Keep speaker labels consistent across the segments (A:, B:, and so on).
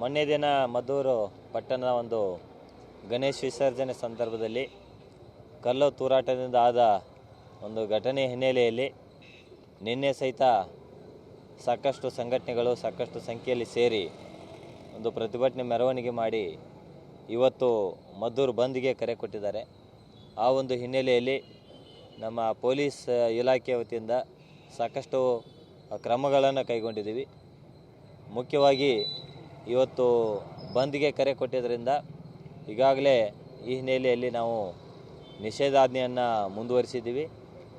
A: ಮೊನ್ನೆ ದಿನ ಮದ್ದೂರು ಪಟ್ಟಣದ ಒಂದು ಗಣೇಶ ವಿಸರ್ಜನೆ ಸಂದರ್ಭದಲ್ಲಿ ಕಲ್ಲು ತೂರಾಟದಿಂದ ಆದ ಒಂದು ಘಟನೆ ಹಿನ್ನೆಲೆಯಲ್ಲಿ ನಿನ್ನೆ ಸಹಿತ ಸಾಕಷ್ಟು ಸಂಘಟನೆಗಳು ಸಾಕಷ್ಟು ಸಂಖ್ಯೆಯಲ್ಲಿ ಸೇರಿ ಒಂದು ಪ್ರತಿಭಟನೆ ಮೆರವಣಿಗೆ ಮಾಡಿ ಇವತ್ತು ಮದ್ದೂರು ಬಂದ್ಗೆ ಕರೆ ಕೊಟ್ಟಿದ್ದಾರೆ. ಆ ಒಂದು ಹಿನ್ನೆಲೆಯಲ್ಲಿ ನಮ್ಮ ಪೊಲೀಸ್ ಇಲಾಖೆ ವತಿಯಿಂದ ಸಾಕಷ್ಟು ಕ್ರಮಗಳನ್ನು ಕೈಗೊಂಡಿದ್ದೀವಿ. ಮುಖ್ಯವಾಗಿ ಇವತ್ತು ಬಂದ್ಗೆ ಕರೆ ಕೊಟ್ಟಿದ್ದರಿಂದ ಈಗಾಗಲೇ ಈ ಹಿನ್ನೆಲೆಯಲ್ಲಿ ನಾವು ನಿಷೇಧಾಜ್ಞೆಯನ್ನು ಮುಂದುವರಿಸಿದ್ದೀವಿ.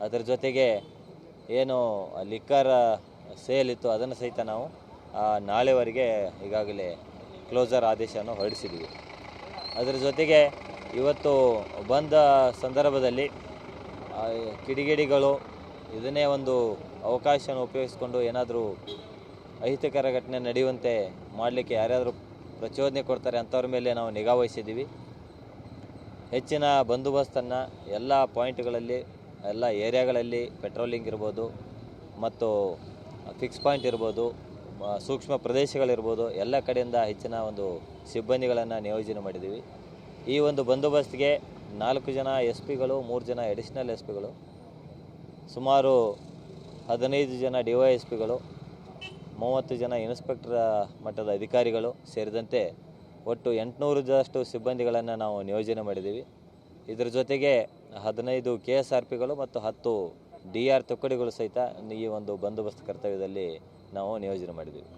A: ಅದರ ಜೊತೆಗೆ ಏನು ಲಿಕ್ಕರ್ ಸೇಲ್ ಇತ್ತು ಅದನ್ನು ಸಹಿತ ನಾವು ನಾಳೆವರೆಗೆ ಈಗಾಗಲೇ ಕ್ಲೋಸರ್ ಆದೇಶವನ್ನು ಹೊರಡಿಸಿದ್ದೀವಿ. ಅದರ ಜೊತೆಗೆ ಇವತ್ತು ಬಂದ ಸಂದರ್ಭದಲ್ಲಿ ಕಿಡಿಗೇಡಿಗಳು ಇದನ್ನೇ ಒಂದು ಅವಕಾಶವನ್ನು ಉಪಯೋಗಿಸಿಕೊಂಡು ಏನಾದರೂ ಅಹಿತಕರ ಘಟನೆ ನಡೆಯುವಂತೆ ಮಾಡಲಿಕ್ಕೆ ಯಾರ್ಯಾದರೂ ಪ್ರಚೋದನೆ ಕೊಡ್ತಾರೆ ಅಂಥವ್ರ ಮೇಲೆ ನಾವು ನಿಗಾ ವಹಿಸಿದ್ದೀವಿ. ಹೆಚ್ಚಿನ ಬಂದೋಬಸ್ತನ್ನು ಎಲ್ಲ ಪಾಯಿಂಟ್ಗಳಲ್ಲಿ, ಎಲ್ಲ ಏರಿಯಾಗಳಲ್ಲಿ ಪೆಟ್ರೋಲಿಂಗ್ ಇರ್ಬೋದು ಮತ್ತು ಫಿಕ್ಸ್ ಪಾಯಿಂಟ್ ಇರ್ಬೋದು ಸೂಕ್ಷ್ಮ ಪ್ರದೇಶಗಳಿರ್ಬೋದು, ಎಲ್ಲ ಕಡೆಯಿಂದ ಹೆಚ್ಚಿನ ಒಂದು ಸಿಬ್ಬಂದಿಗಳನ್ನು ನಿಯೋಜನೆ ಮಾಡಿದ್ದೀವಿ. ಈ ಒಂದು ಬಂದೋಬಸ್ತ್ಗೆ ನಾಲ್ಕು ಜನ ಎಸ್ ಪಿಗಳು ಮೂರು ಜನ ಎಡಿಷ್ನಲ್ ಎಸ್ ಪಿಗಳು ಸುಮಾರು ಹದಿನೈದು ಜನ ಡಿ ವೈ ಎಸ್ ಪಿಗಳು ಮೂವತ್ತು ಜನ ಇನ್ಸ್ಪೆಕ್ಟರ್ ಮಟ್ಟದ ಅಧಿಕಾರಿಗಳು ಸೇರಿದಂತೆ ಒಟ್ಟು ಎಂಟುನೂರದಷ್ಟು ಸಿಬ್ಬಂದಿಗಳನ್ನು ನಾವು ನಿಯೋಜನೆ ಮಾಡಿದ್ದೀವಿ. ಇದರ ಜೊತೆಗೆ ಹದಿನೈದು ಕೆ ಎಸ್ ಆರ್ ಪಿಗಳು ಮತ್ತು ಹತ್ತು ಡಿ ಆರ್ ತುಕಡಿಗಳು ಸಹಿತ ಈ ಒಂದು ಬಂದೋಬಸ್ತ್ ಕರ್ತವ್ಯದಲ್ಲಿ ನಾವು ನಿಯೋಜನೆ ಮಾಡಿದ್ದೀವಿ.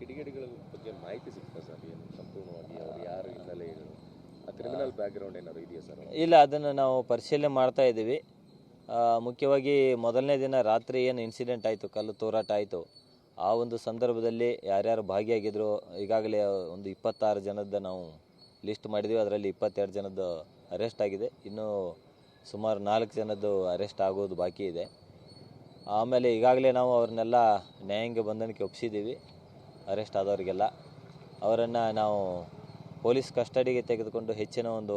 B: ಕಿಡಿಗೇಡಿಗಳ ಬಗ್ಗೆ ಮಾಹಿತಿ ಸಿಗ್ತದೆ ಸರ್? ಏನು ಸಂಪೂರ್ಣವಾಗಿ ಅವರು ಯಾರು ಹಿನ್ನೆಲೆಗಳು ಕ್ರಿಮಿನಲ್ ಬ್ಯಾಕ್ಗ್ರೌಂಡ್ ಏನಾದ್ರು ಇದೆಯಾ ಸರ್?
A: ಇಲ್ಲ ಅದನ್ನು ನಾವು ಪರಿಶೀಲನೆ ಮಾಡ್ತಾ ಇದ್ದೀವಿ. ಮುಖ್ಯವಾಗಿ ಮೊದಲನೇ ದಿನ ರಾತ್ರಿ ಏನು ಇನ್ಸಿಡೆಂಟ್ ಆಯಿತು ಕಲ್ಲು ತೂರಾಟ ಆಯಿತು ಆ ಒಂದು ಸಂದರ್ಭದಲ್ಲಿ ಯಾರ್ಯಾರು ಭಾಗಿಯಾಗಿದ್ರು, ಈಗಾಗಲೇ ಒಂದು ಇಪ್ಪತ್ತಾರು ಜನದ ನಾವು ಲಿಸ್ಟ್ ಮಾಡಿದ್ದೀವಿ ಅದರಲ್ಲಿ ಇಪ್ಪತ್ತೆರಡು ಜನದ್ದು ಅರೆಸ್ಟ್ ಆಗಿದೆ. ಇನ್ನೂ ಸುಮಾರು ನಾಲ್ಕು ಜನದ್ದು ಅರೆಸ್ಟ್ ಆಗೋದು ಬಾಕಿ ಇದೆ. ಆಮೇಲೆ ಈಗಾಗಲೇ ನಾವು ಅವ್ರನ್ನೆಲ್ಲ ನ್ಯಾಯಾಂಗ ಬಂಧನಕ್ಕೆ ಒಪ್ಪಿಸಿದ್ದೀವಿ ಅರೆಸ್ಟ್ ಆದವರಿಗೆಲ್ಲ. ಅವರನ್ನು ನಾವು ಪೊಲೀಸ್ ಕಸ್ಟಡಿಗೆ ತೆಗೆದುಕೊಂಡು ಹೆಚ್ಚಿನ ಒಂದು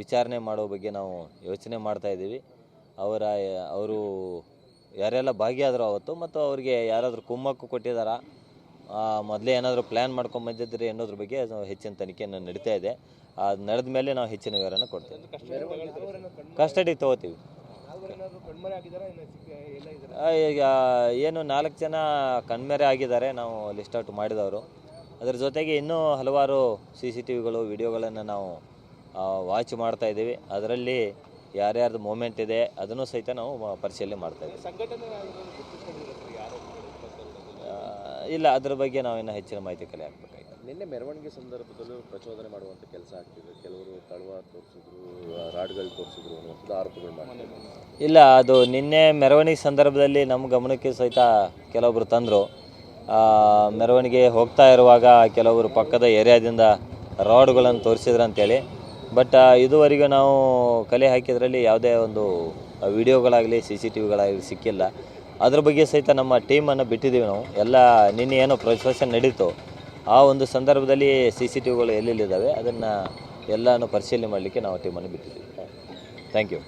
A: ವಿಚಾರಣೆ ಮಾಡೋ ಬಗ್ಗೆ ನಾವು ಯೋಚನೆ ಮಾಡ್ತಾ ಇದ್ದೀವಿ. ಅವರ, ಅವರು ಯಾರೆಲ್ಲ ಭಾಗಿಯಾದರು ಅವತ್ತು ಮತ್ತು ಅವರಿಗೆ ಯಾರಾದರೂ ಕುಮ್ಮಕ್ಕು ಕೊಟ್ಟಿದ್ದಾರಾ ಮೊದಲೇ ಏನಾದರೂ ಪ್ಲ್ಯಾನ್ ಮಾಡ್ಕೊಂಡು ಅನ್ನೋದ್ರ ಬಗ್ಗೆ ಹೆಚ್ಚಿನ ತನಿಖೆಯನ್ನು ನಡೀತಾ ಇದೆ. ಅದು ನಡೆದ ಮೇಲೆ ನಾವು ಹೆಚ್ಚಿನ ವಿವರನ ಕೊಡ್ತೇವೆ. ಕಸ್ಟಡಿ ತೊಗೋತೀವಿ. ಈಗ ಏನು ನಾಲ್ಕು ಜನ ಕಣ್ಮೆರೆ ಆಗಿದ್ದಾರೆ, ನಾವು ಲಿಸ್ಟ್ ಔಟ್ ಮಾಡಿದವರು. ಅದರ ಜೊತೆಗೆ ಇನ್ನೂ ಹಲವಾರು ಸಿ ಸಿ ಟಿ ವಿಗಳು ವಿಡಿಯೋಗಳನ್ನು ನಾವು ವಾಚ್ ಮಾಡ್ತಾ ಇದ್ದೀವಿ. ಅದರಲ್ಲಿ ಯಾರ್ಯಾರ್ದು ಮೂಮೆಂಟ್ ಇದೆ ಅದನ್ನು ಸಹಿತ ನಾವು ಪರಿಶೀಲನೆ ಮಾಡ್ತಾ ಇದ್ದೀವಿ. ಇಲ್ಲ ಅದ್ರ ಬಗ್ಗೆ ನಾವು ಇನ್ನೂ ಹೆಚ್ಚಿನ ಮಾಹಿತಿ ಕಲೆ
B: ನಿನ್ನೆ ಮೆರವಣಿಗೆ ಸಂದರ್ಭದಲ್ಲೂ ಪ್ರಚೋದನೆ ಮಾಡುವಂಥ ಕೆಲಸ ಆಗ್ತಿದೆ. ಕೆಲವರು ತಳುವ ತೋರಿಸಿದ್ರು ರಾಡ್ಗಳು ತೋರಿಸಿದ್ರು ಅನ್ನುವಂಥದ್ದು ಆರೋಪಗಳು
A: ಇಲ್ಲ ಅದು ನಿನ್ನೆ ಮೆರವಣಿಗೆ ಸಂದರ್ಭದಲ್ಲಿ ನಮ್ಮ ಗಮನಕ್ಕೆ ಸಹಿತ ಕೆಲವೊಬ್ಬರು ತಂದರು. ಮೆರವಣಿಗೆ ಹೋಗ್ತಾ ಇರುವಾಗ ಕೆಲವರು ಪಕ್ಕದ ಏರಿಯಾದಿಂದ ರಾಡ್ಗಳನ್ನು ತೋರಿಸಿದ್ರು ಅಂತೇಳಿ ಬಟ್ ಇದುವರೆಗೂ ನಾವು ಕಲೆ ಹಾಕಿದ್ರಲ್ಲಿ ಯಾವುದೇ ಒಂದು ವಿಡಿಯೋಗಳಾಗಲಿ, ಸಿ ಸಿ ಟಿ ಸಿಕ್ಕಿಲ್ಲ. ಅದ್ರ ಬಗ್ಗೆ ಸಹಿತ ನಮ್ಮ ಟೀಮನ್ನು ಬಿಟ್ಟಿದ್ದೀವಿ ನಾವು. ಎಲ್ಲ ನಿನ್ನೆ ಏನೋ ಪ್ರೊಸೆಷನ್ ನಡೀತು. ಆ ಒಂದು ಸಂದರ್ಭದಲ್ಲಿ ಸಿ ಸಿ ಟಿ ವಿಗಳು ಅದನ್ನು ಎಲ್ಲನೂ ಪರಿಶೀಲನೆ ಮಾಡಲಿಕ್ಕೆ ನಾವು ಟೀಮನ್ನು ಬಿಟ್ಟಿದ್ದೀವಿ. Thank you